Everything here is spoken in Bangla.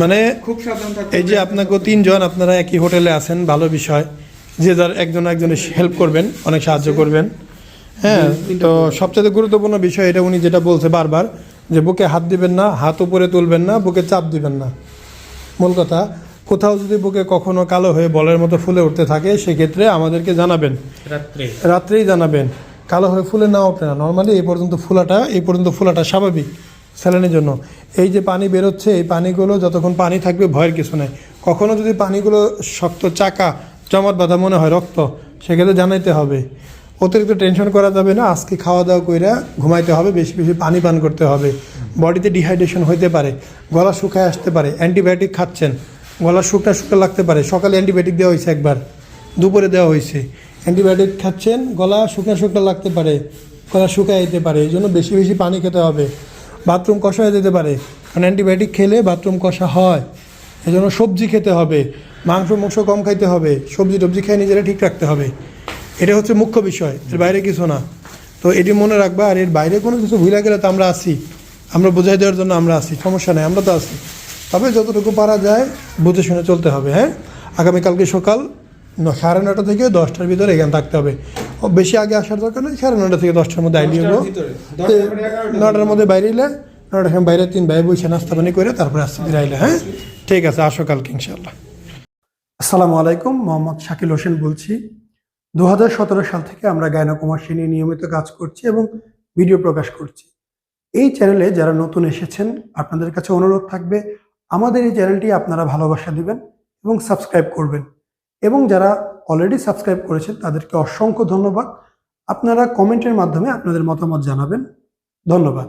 মানে খুব সাবধান থাকতে এই যে আপনাকে তিনজন আপনারা একই হোটেলে আছেন ভালো বিষয়। যে যার একজন একজনের হেল্প করবেন অনেক সাহায্য করবেন। হ্যাঁ তো সবচেয়ে গুরুত্বপূর্ণ বিষয় এটা উনি যেটা বলছে বারবার যে বুকে হাত দিবেন না হাত উপরে তুলবেন না বুকে চাপ দিবেন না। মূল কথা কোথাও যদি বুকে কখনো কালো হয়ে বলের মতো ফুলে উঠতে থাকে সেক্ষেত্রে আমাদেরকে জানাবেন। রাত্রে। রাত্রেই জানাবেন। কালো হয়ে ফুলে না ওঠে না নর্মালি এই পর্যন্ত ফুলাটা এই পর্যন্ত ফুলাটা স্বাভাবিক। স্যালাইনের জন্য। এই যে পানি বেরোচ্ছে, এই পানিগুলো যতক্ষণ পানি থাকবে, ভয়ের কিছু নেই। কখনও যদি পানিগুলো শক্ত চাকা, জমাট বাঁধা মনে হয় রক্ত, সেক্ষেত্রে জানাইতে হবে। অতিরিক্ত টেনশন করা যাবে না, আজকে খাওয়া দাওয়া কইরা ঘুমাইতে হবে, বেশি বেশি পানি পান করতে হবে। বডিতে ডিহাইড্রেশন হইতে পারে, গলা শুকায় আসতে পারে অ্যান্টিবায়োটিক খাচ্ছেন গলা শুকনা শুকনা লাগতে পারে। সকালে অ্যান্টিবায়োটিক দেওয়া হয়েছে একবার, দুপুরে দেওয়া হয়েছে অ্যান্টিবায়োটিক খাচ্ছেন, গলা শুকনা শুকনা লাগতে পারে, গলা শুকায় যেতে পারে, এই জন্য বেশি বেশি পানি খেতে হবে। বাথরুম কষা হয়ে যেতে পারে। কারণ অ্যান্টিবায়োটিক খেলে বাথরুম কষা হয়। এই জন্য সবজি খেতে হবে। মাংস মাংস কম খাইতে হবে। সবজি টবজি খেয়ে নিজেরা ঠিক রাখতে হবে। এটা হচ্ছে মুখ্য বিষয়। এর বাইরে কিছু না। তো এটি মনে রাখবা আর এর বাইরে কোনো কিছু ভুলে গেলে তো আমরা আসি আমরা বোঝাই দেওয়ার জন্য আমরা আসি সমস্যা নেই আমরা তো আসি তবে যতটুকু পারা যায় বুঝে শুনে চলতে হবে হ্যাঁ? আগামীকালকে সকাল সাড়ে নটা থেকে দশটার ভিতরে এখানে থাকতে হবে। ও বেশি আগে আসার দরকার নেই সাড়ে নটা থেকে দশটার মধ্যে আইডি হলো। ভিতরে। দশটা করে এগারোটা। নটার মধ্যে বাইরে এলে নটার বাইরে তিন ভাই বসে নাস্তা পানি করে তারপরে আসতে আইলে হ্যাঁ? ঠিক আছে, আসো কালকে ইনশাল্লাহ আসসালামু আলাইকুম, মোহাম্মদ শাকিল হোসেন বলছি। দু হাজার সতেরো সাল থেকে আমরা গায়নাকুমারী নিয়ে নিয়মিত কাজ করছি এবং ভিডিও প্রকাশ করছি। এই চ্যানেলে যারা নতুন এসেছেন, আপনাদের কাছে অনুরোধ থাকবে, আমাদের এই চ্যানেলটি আপনারা ভালোবাসা দিবেন এবং সাবস্ক্রাইব করবেন। এবং যারা অলরেডি সাবস্ক্রাইব করেছেন, তাদেরকে অসংখ্য ধন্যবাদ। আপনারা কমেন্টের মাধ্যমে আপনাদের মতামত জানাবেন। ধন্যবাদ।